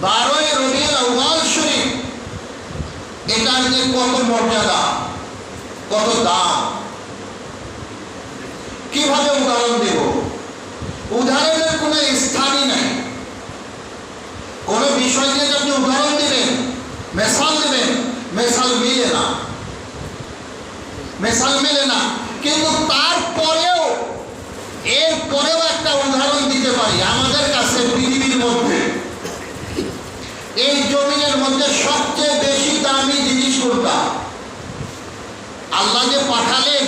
বারোই রবিউল আউয়াল শরীফ, এটার যে কত মর্যাদা, কত দাম। কীভাবে উদাহরণ দেব? উদাহরণের কোনো স্থানই নাই। কোনো বিষয় নিয়ে আপনি উদাহরণ দিবেন, মেশাল দেবেন, মেশাল মিলে না। মেশাল মেলে না। কিন্তু তারপরেও এর পরেও একটা উদাহরণ দিতে পারি। আমাদের এই জমিনের মধ্যে সবচেয়ে বেশি দামি জিনিস কোনটা? আল্লাহ যে পাঠালেন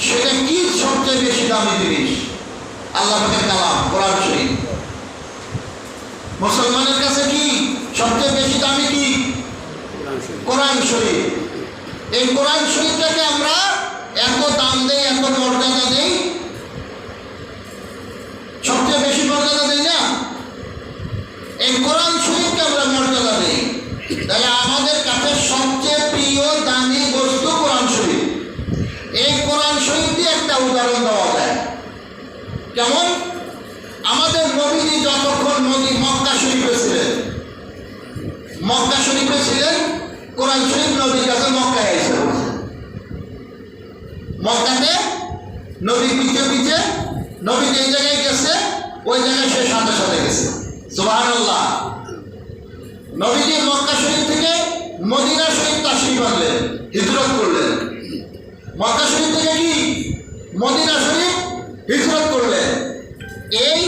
সেটা কি সবচেয়ে বেশি দামি জিনিস? আল্লাহ কালাম কোরআন শরীফ। মুসলমানের কাছে কি সবচেয়ে বেশি দামি কি? কোরআন শরীফ। এই কোরআন শরীফটাকে আমরা এত দাম দেই এত মর্যাদা দেই সবচেয়ে বেশি মর্যাদা দেই না এই কোরআন শরীফকে আমরা মর্যাদা তাহলে আমাদের কাছে সবচেয়ে প্রিয় দামি বস্তু কোরআন শরীফ। এই কোরআন শরীফ একটা উদাহরণ দেওয়া যায়। কেমন? আমাদের নবীজি যতক্ষণ নদী মক্কা শরীফে ছিলেন, মক্কা শরীফে ছিলেন, কোরআন শরীফ নদীর কাছে মক্কায় এসে মক্কাতে নদী পিছে পিছে, নবী যে জায়গায় গেছে, ওই জায়গায় সে সাথে সাথে গেছে। সুবাহ নবীজি মক্কা শরীফ থেকে মদিনা শরীফ তাশরিফ আনলেন, হিজরত করলেন। মক্কা শরীফ থেকে কি? মদিনা শরীফ হিজরত করলেন। এই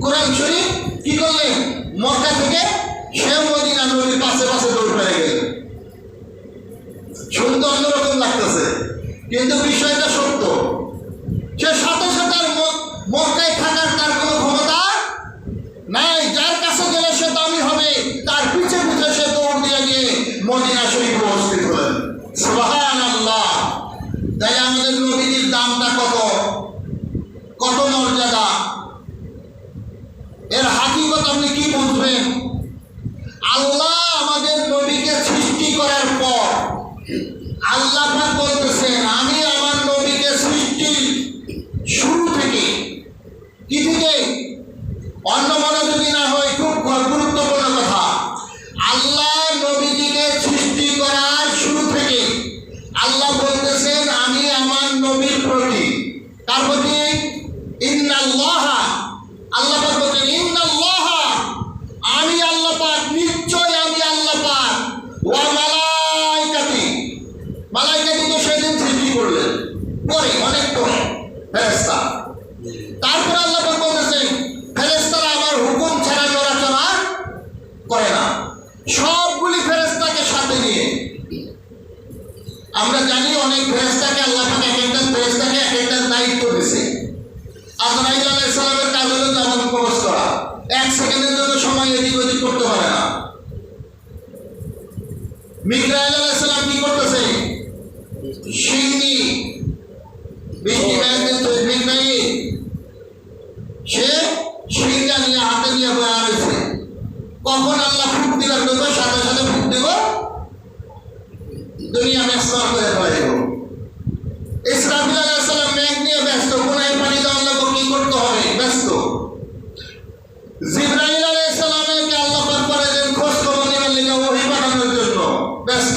কোরআন শরীফ কি করলেন? মক্কা থেকে সে মদিনা নদীর পাশে পাশে দৌড় পেয়ে গেলেন। শুনতে অন্যরকম লাগতেছে। কিন্তু বিষয়টা সত্য সে সাথে সাথে আর ম- মক্কায় থাকার তার কোনো ক্ষমতা নাই যার কাছে গেলে সে দামি হবে তার পিছে পিছে সে দৌড় দিয়ে গিয়ে মদিনা শরীফ উপস্থিত হলেন সুবহান আল্লাহ তাই আমাদের নবীজির দামটা কত কত মর্যাদা। এর হাকিকত আপনি কি বুঝবেন? আল্লাহ আমাদের নবীকে সৃষ্টি করার পর আল্লাহ বলতেছেন, আমি আমার নবীকে সৃষ্টি শুরু থেকে কি থেকে? অন্য মনোযোগী না হয় খুব গুরুত্বপূর্ণ কথা। আল্লাহ নবীজিকে সৃষ্টি করার শুরু থেকে আল্লাহ বলতেছেন, আমি আমার নবীর প্রতি তার প্রতি ইন্নাল্লাহ আল্লাহ পাক বলছেন ইন্নাল্লাহ আমি আল্লাহ পাক নিশ্চয় আমি আল্লাহ পাক ওয়া মালাইকাতি মালাইকাতিকে সেদিন সৃষ্টি করলেন পরে অনেক পরে ফেরেশতা তারপর আল্লাহ পাক বলতেছেন ফেরেশতারা আমার হুকুম ছাড়া নড়াচড়া করে না সবগুলি ফেরেশতাকে সাথে নিয়ে আমরা জানি অনেক ফেরেশতাকে আল্লাহ এক একটা ফেরেশতাকে এক একটা দায়িত্ব দিয়েছে আজরাইল আলাইহিস সালামের কাজ হলো জান্নাত প্রবেশ করা। এক সেকেন্ডের জন্য সময় এদিক ওদিক করতে পারে না। মিকরাইল আলাইহিস সালাম কি করতেছে? সিন্নি। বৃষ্টি ব্যাংকের তো মিকরাইল সে সিংহা নিয়ে হাতে নিয়ে বয়া রয়েছে কখন আল্লাহ ফুট দিবার দেবো? সাথে সাথে ফুট দেব? দুনিয়া মেসমার করে পড়ে দেবো। ইসরাফিল আলাইসাল্লাম মেঘ নিয়ে ব্যস্ত। কোনায় পানি দেওয়ার লোক কি করতে হবে? ব্যস্ত। জিব্রাইল আলাইসাল্লামকে আল্লাহ পাক পাঠালেন খোঁজ খবর নেবেন লেগে ওহি পাঠানোর জন্য। ব্যস্ত।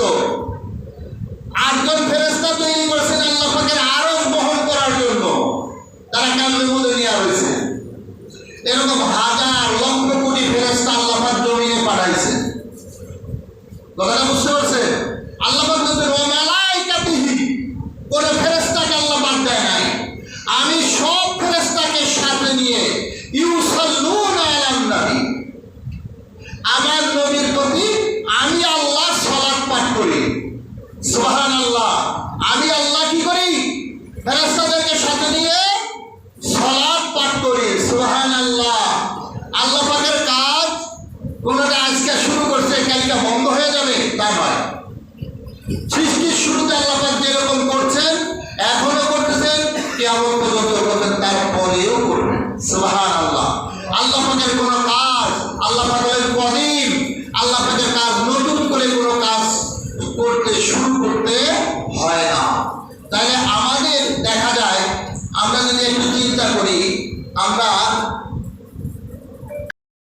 আটজন ফেরেস্তা তৈরি করেছেন আল্লাহ পাকের আরও বহন করার জন্য। তারা কামের মধ্যে নিয়ে রয়েছে। এরকম হাজার লক্ষ কোটি ফেরেস্তা আল্লাহ পাক জমিনে পাঠাইছেন। কথাটা বুঝতে পারছেন আল্লাহ পাক বলছেন ও মালাইকাতিহি কোন ফেরেস্তাকে আল্লাহ বাদ দেয় নাই আমি সব ফেরেস্তাকে সাথে নিয়ে ইউসাল্লুনা আলান নবী। আমার নবীর প্রতি আমি আল্লাহ সালাত পাঠ করি। সুবহান আল্লাহ আমি আল্লাহ কি করি? ফেরেস্তাদেরকে সাথে নিয়ে সালাত পাঠ করি। সুবহান আল্লাহ আল্লাহ পাকের কাজ কোনটা আজকে শুরু করছে, কালকে বন্ধ হয়ে যাবে, তা নয়। সৃষ্টির শুরুতে আল্লাহ পাক যেরকম করছেন, এখনও করতেছেন কেমন পর্যন্ত শুরু করতে হয় না। তাহলে আমাদের দেখা যায় আমরা যদি একটু চিন্তা করি আমরা